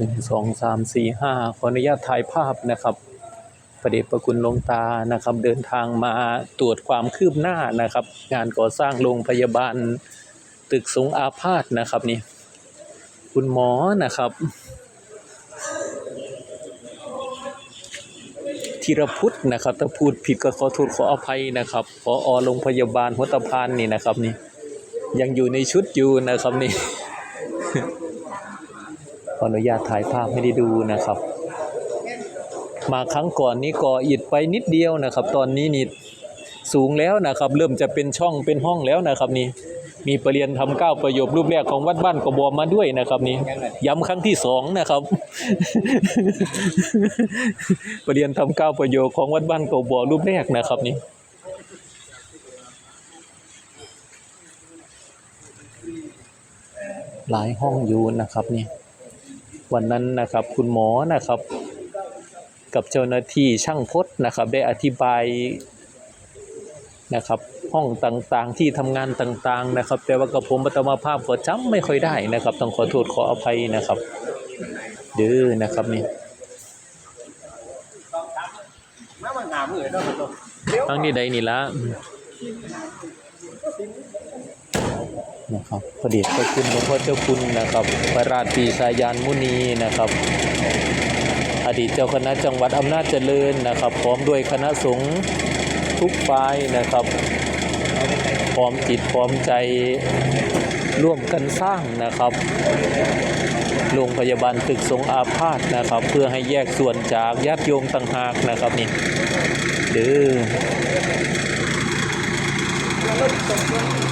หนึ่งสองสามสี่ห้าขออนุญาตถ่ายภาพนะครับประเดชประคุณลงตานะครับ เดินทางมาตรวจความคืบหน้านะครับ งานก่อสร้างโรงพยาบาลตึกสงอาพาธนะครับนี่คุณหมอนะครับ ธีรพุทธนะครับ ถ้าพูดผิดก็ขอโทษขออภัยนะครับพออโรงพยาบาลหัวตะพานนี่นะครับนี่ยังอยู่ในชุดอยู่นะครับนี่ ออนุญาตถ่ายภาพไม่ได้ดูนะครับ มาครั้งก่อนนี้ก่ออิฐไปนิดเดียวนะครับ ตอนนี้นี่สูงแล้วนะครับ เริ่มจะเป็นช่องเป็นห้องแล้วนะครับนี่มีประเรียนทำเก้าประโยครูปแรกของวัดบ้านกบอมาด้วยนะครับนี่ย้ำครั้งที่สองนะครับ ประเรียนทำเก้าประโยคของวัดบ้านกบอรูปแรกนะครับนี่หลายห้องอยู่นะครับนี่ วันนั้นนะครับคุณหมอนะครับ กับเจ้าหน้าที่ช่างพจน์นะครับ ได้อธิบายนะครับห้องต่างๆที่ทำงานต่างๆนะครับ แต่ว่ากับผมปัตมาภาพก็จำไม่ค่อยได้นะครับ ต้องขอโทษขออภัยนะครับ เดื้อนะครับนี่ทั้งนี้ใดนี่ละ นะครับพระเดชพระคุณหลวงพ่อเจ้าคุณนะครับ พระราชปีชายานมุนีนะครับ อดีตเจ้าคณะจังหวัดอำนาจเจริญนะครับ พร้อมด้วยคณะสงฆ์ทุกฝ่ายนะครับ พร้อมจิตพร้อมใจร่วมกันสร้างนะครับโรงพยาบาลตึกสงอาพาธนะครับ เพื่อให้แยกส่วนจากญาติโยมต่างหากนะครับนี่เด้อ